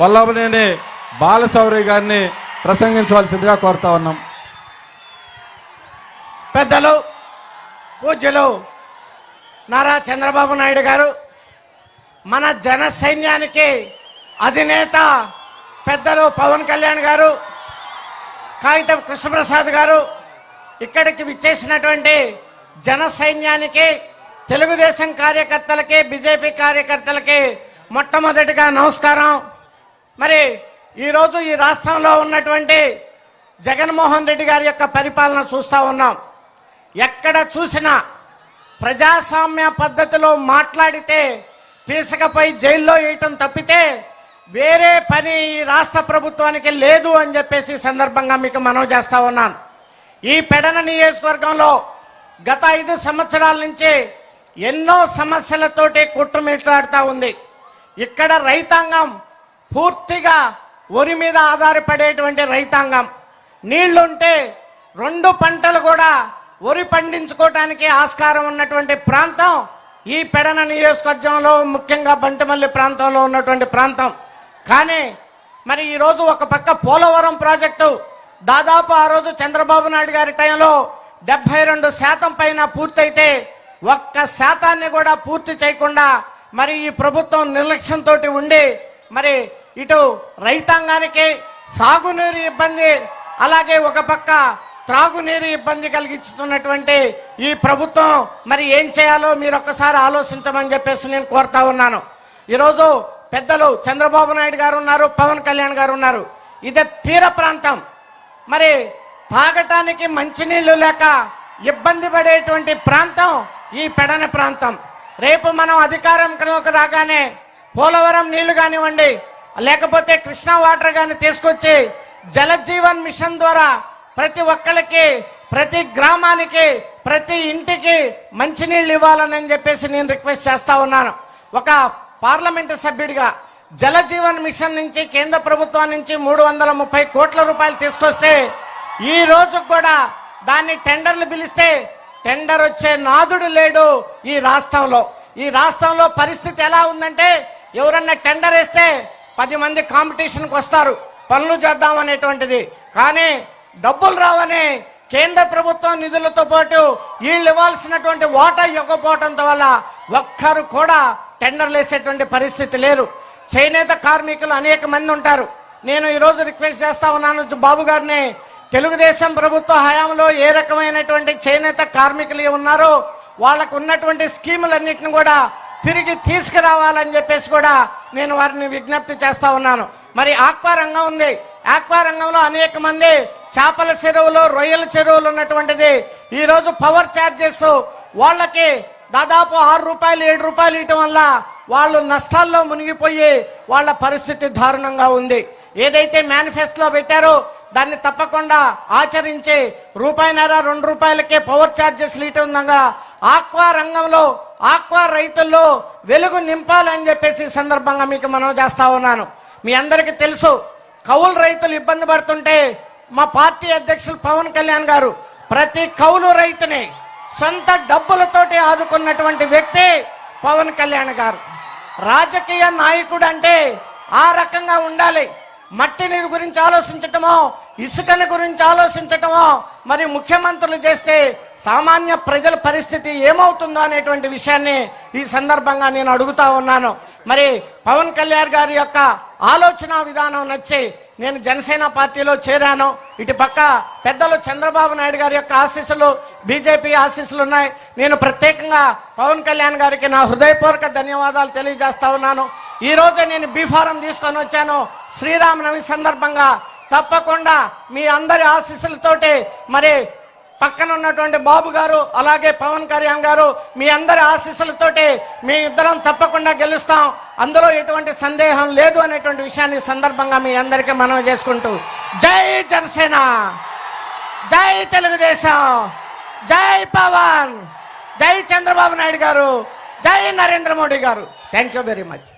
వల్లభనేని బాలశౌరి గారిని ప్రసంగించవలసిందిగా కోరుతా ఉన్నాం. పెద్దలు పూజ్యులు నారా చంద్రబాబు నాయుడు గారు మన జన సైన్యానికి అధినేత పెద్దలు పవన్ కళ్యాణ్ గారు కాగితం కృష్ణప్రసాద్ గారు ఇక్కడికి విచ్చేసినటువంటి జన సైన్యానికి తెలుగుదేశం కార్యకర్తలకి బీజేపీ కార్యకర్తలకి మొట్టమొదటిగా నమస్కారం. మరి ఈరోజు ఈ రాష్ట్రంలో ఉన్నటువంటి జగన్మోహన్ రెడ్డి గారి యొక్క పరిపాలన చూస్తూ ఉన్నాం. ఎక్కడ చూసినా ప్రజాస్వామ్య పద్ధతిలో మాట్లాడితే తీసుకపోయి జైల్లో వేయటం తప్పితే వేరే పని ఈ రాష్ట్ర ప్రభుత్వానికి లేదు అని చెప్పేసి సందర్భంగా మీకు మనవి చేస్తూ ఉన్నాను ఈ పెడన నియోజకవర్గంలో గత ఐదు సంవత్సరాల నుంచి ఎన్నో సమస్యలతోటి కొట్టుమిట్లాడుతూ ఉంది. ఇక్కడ రైతాంగం పూర్తిగా వరి మీద ఆధారపడేటువంటి రైతాంగం. నీళ్ళుంటే రెండు పంటలు కూడా వరి పండించుకోవటానికి ఆస్కారం ఉన్నటువంటి ప్రాంతం. ఈ పెడన నియోజకవర్గంలో ముఖ్యంగా బంటిమల్లి ప్రాంతంలో ఉన్నటువంటి ప్రాంతం. కానీ మరి ఈరోజు ఒక పక్క పోలవరం ప్రాజెక్టు. దాదాపు ఆ రోజు చంద్రబాబు నాయుడు గారి టైంలో డెబ్బై రెండు శాతం పైన పూర్తయితే ఒక్క శాతాన్ని కూడా పూర్తి చేయకుండా మరి ఈ ప్రభుత్వం నిర్లక్ష్యంతో ఉండి మరి ఇటు రైతాంగానికి సాగునీరు ఇబ్బంది అలాగే ఒక పక్క త్రాగునీరు ఇబ్బంది కలిగించుతున్నటువంటి ఈ ప్రభుత్వం మరి ఏం చేయాలో మీరు ఒక్కసారి ఆలోచించమని చెప్పేసి నేను కోరుతా ఉన్నాను. ఈరోజు పెద్దలు చంద్రబాబు నాయుడు గారు ఉన్నారు పవన్ కళ్యాణ్ గారు ఉన్నారు. ఇదే తీర ప్రాంతం. మరి తాగటానికి మంచినీళ్ళు లేక ఇబ్బంది పడేటువంటి ప్రాంతం ఈ పెడన ప్రాంతం. రేపు మనం అధికారంలోకి రాగానే పోలవరం నీళ్ళు కానివ్వండి లేకపోతే కృష్ణా వాటర్ కానీ తీసుకొచ్చి జలజీవన్ మిషన్ ద్వారా ప్రతి ఒక్కరికి ప్రతి గ్రామానికి ప్రతి ఇంటికి మంచినీళ్ళు ఇవ్వాలని చెప్పేసి నేను రిక్వెస్ట్ చేస్తా ఉన్నాను. ఒక పార్లమెంటు సభ్యుడిగా జలజీవన్ మిషన్ నుంచి కేంద్ర ప్రభుత్వం నుంచి మూడు వందల ముప్పై కోట్ల రూపాయలు తీసుకొస్తే ఈ రోజు కూడా దాన్ని టెండర్లు పిలిస్తే టెండర్ వచ్చే నాదుడు లేడు ఈ రాష్ట్రంలో. ఈ రాష్ట్రంలో పరిస్థితి ఎలా ఉందంటే ఎవరన్నా టెండర్ వేస్తే పది మంది కాంపిటీషన్కి వస్తారు. పనులు చేద్దాం అనేటువంటిది. కానీ డబ్బులు రావని కేంద్ర ప్రభుత్వం నిధులతో పాటు వీళ్ళు ఇవ్వాల్సినటువంటి వాటా ఇవ్వకపోవటంతో వల్ల ఒక్కరు కూడా టెండర్లు వేసేటువంటి పరిస్థితి లేరు చేనేత కార్మికులు అనేక మంది ఉంటారు. నేను ఈరోజు రిక్వెస్ట్ చేస్తా ఉన్నాను బాబు గారిని. తెలుగుదేశం ప్రభుత్వ హయాంలో ఏ రకమైనటువంటి చేనేత కార్మికులు ఉన్నారో వాళ్ళకు ఉన్నటువంటి స్కీములన్నింటిని కూడా తిరిగి తీసుకురావాలని చెప్పేసి కూడా నేను వారిని విజ్ఞప్తి చేస్తా ఉన్నాను. మరి ఆక్వా రంగం ఉంది. ఆక్వా రంగంలో అనేక మంది చేపల చెరువులు రొయ్యల చెరువులు ఉన్నటువంటిది. ఈరోజు పవర్ ఛార్జెస్ వాళ్ళకి దాదాపు ఆరు రూపాయలు ఏడు రూపాయలు ఇవ్వటం వల్ల వాళ్ళు నష్టాల్లో మునిగిపోయి వాళ్ళ పరిస్థితి దారుణంగా ఉంది. ఏదైతే మేనిఫెస్టోలో పెట్టారో దాన్ని తప్పకుండా ఆచరించి రూపాయిన్నర రెండు రూపాయలకే పవర్ ఛార్జెస్ ఇవ్వటంగా ఆక్వా రంగంలో ఆక్వా రైతుల్లో వెలుగు నింపాలని చెప్పేసి సందర్భంగా మీకు మనం చేస్తా ఉన్నాను. మీ అందరికీ తెలుసు కౌలు రైతులు ఇబ్బంది పడుతుంటే మా పార్టీ అధ్యక్షులు పవన్ కళ్యాణ్ గారు ప్రతి కౌలు రైతుని సొంత డబ్బులతోటి ఆదుకున్నటువంటి వ్యక్తి పవన్ కళ్యాణ్ గారు. రాజకీయ నాయకుడు అంటే ఆ రకంగా ఉండాలి. మట్టిని గురించి ఆలోచించటమో ఇసుకని గురించి ఆలోచించటమో మరి ముఖ్యమంత్రులు చేస్తే సామాన్య ప్రజల పరిస్థితి ఏమవుతుందో అనేటువంటి విషయాన్ని ఈ సందర్భంగా నేను అడుగుతా ఉన్నాను. మరి పవన్ కళ్యాణ్ గారి యొక్క ఆలోచన విధానం నచ్చి నేను జనసేన పార్టీలో చేరాను. ఇటు పక్క పెద్దలు చంద్రబాబు నాయుడు గారి యొక్క ఆశీస్సులు బీజేపీ ఆశీస్సులు ఉన్నాయి. నేను ప్రత్యేకంగా పవన్ కళ్యాణ్ గారికి నా హృదయపూర్వక ధన్యవాదాలు తెలియజేస్తా ఉన్నాను. ఈ రోజే నేను బీఫారం తీసుకొని వచ్చాను. శ్రీరామనవమి సందర్భంగా తప్పకుండా మీ అందరి ఆశీస్సులతోటి మరి పక్కన ఉన్నటువంటి బాబు గారు అలాగే పవన్ కళ్యాణ్ గారు మీ అందరి ఆశీస్సులతోటి మీ ఇద్దరం తప్పకుండా గెలుస్తాం. అందులో ఎటువంటి సందేహం లేదు అనేటువంటి విషయాన్ని సందర్భంగా మీ అందరికీ మనం చేసుకుంటూ జై జనసేన జై తెలుగుదేశం జై పవన్ జై చంద్రబాబు నాయుడు గారు జై నరేంద్ర మోడీ గారు. Thank you very much